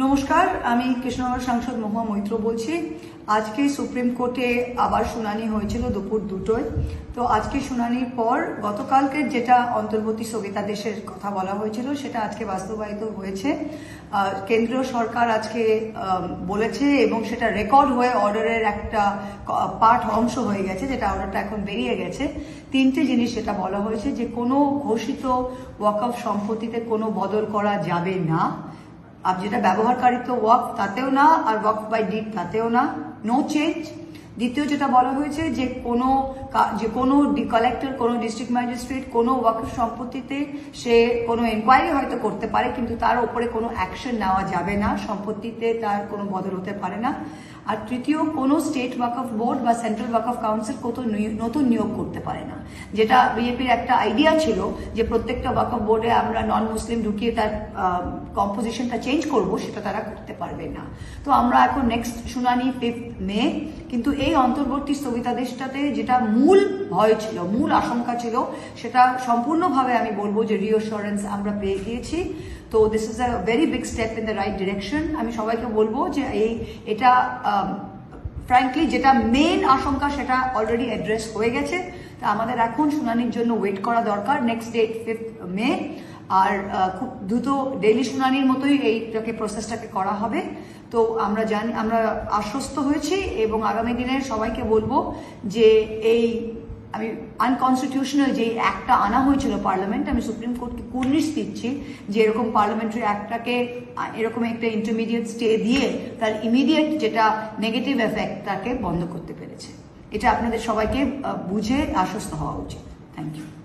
নমস্কার, আমি কৃষ্ণনগর সাংসদ মহুয়া মৈত্র বলছি। আজকে সুপ্রিম কোর্টে আবার শুনানি হয়েছিল দুপুর দুটোয়। তো আজকে শুনানির পর গতকালকে যেটা অন্তর্বর্তী স্থগিতাদেশের কথা বলা হয়েছিল, সেটা আজকে বাস্তবায়িত হয়েছে। কেন্দ্রীয় সরকার আজকে বলেছে এবং সেটা রেকর্ড হয়ে অর্ডারের একটা পার্ট অংশ হয়ে গেছে, যেটা অর্ডারটা এখন বেরিয়ে গেছে। তিনটে জিনিস সেটা বলা হয়েছে যে কোনো ঘোষিত ওয়াকফ সম্পত্তিতে কোনো বদল করা যাবে না। আর যেটা ব্যবহারকারিত্ব ওয়াক তাতেও না আর ওয়াক বাই ডিড তাতেও না নো চেঞ্জ দ্বিতীয় যেটা বলা হয়েছে যে কোনো যে কোনো কালেক্টর কোনো ডিস্ট্রিক্ট ম্যাজিস্ট্রেট কোনো ওয়াকের সম্পত্তিতে সে কোনো এনকোয়ারি হয়তো করতে পারে, কিন্তু তার ওপরে কোনো অ্যাকশন নেওয়া যাবে না। সম্পত্তিতে তার কোনো বদল হতে পারে না। আর তৃতীয়, কোনো স্টেট ওয়াকফ বোর্ড বা সেন্ট্রাল ওয়াকফ কাউন্সিল কত নতুন নিয়োগ করতে পারে না। যেটা বিজেপির একটা আইডিয়া ছিল যে প্রত্যেকটা ওয়াকফ বোর্ডে আমরা নন মুসলিম ঢুকিয়ে তার কম্পোজিশনটা চেঞ্জ করব, সেটা তারা করতে পারবে না। তো আমরা এখন নেক্সট শুনানি ফিফথ মে কিন্তু এই অন্তর্বর্তী স্থগিতাদেশটাতে যেটা মূল ভয় ছিল, মূল আশঙ্কা ছিল, সেটা সম্পূর্ণভাবে আমি বলব যে রিওশোরেন্স আমরা পেয়ে গিয়েছি। তো this is a very big step in the right direction আমি সবাইকে বলব যে এই, এটা ফ্র্যাঙ্কলি যেটা মেন আশঙ্কা, সেটা অলরেডি অ্যাড্রেস হয়ে গেছে। তা আমাদের এখন শুনানির জন্য ওয়েট করা দরকার নেক্সট ডেট ফিফথ মে আর খুব দ্রুত ডেইলি শুনানির মতোই এইটাকে প্রসেসটাকে করা হবে। তো আমরা জানি, আমরা আশ্বস্ত হয়েছি এবং আগামী দিনে সবাইকে বলব যে এই আমি আনকনস্টিটিউশনাল যে অ্যাক্টটা আনা হয়েছিল পার্লামেন্ট আমি সুপ্রিম কোর্টকে কুর্নিশ দিচ্ছি যে এরকম পার্লামেন্টারি অ্যাক্টটাকে এরকম একটা ইন্টারমিডিয়েট স্টে দিয়ে তার ইমিডিয়েট যেটা নেগেটিভ এফেক্ট তাকে বন্ধ করতে পেরেছে। এটা আপনাদের সবাইকে বুঝে আশ্বস্ত হওয়া উচিত। Thank you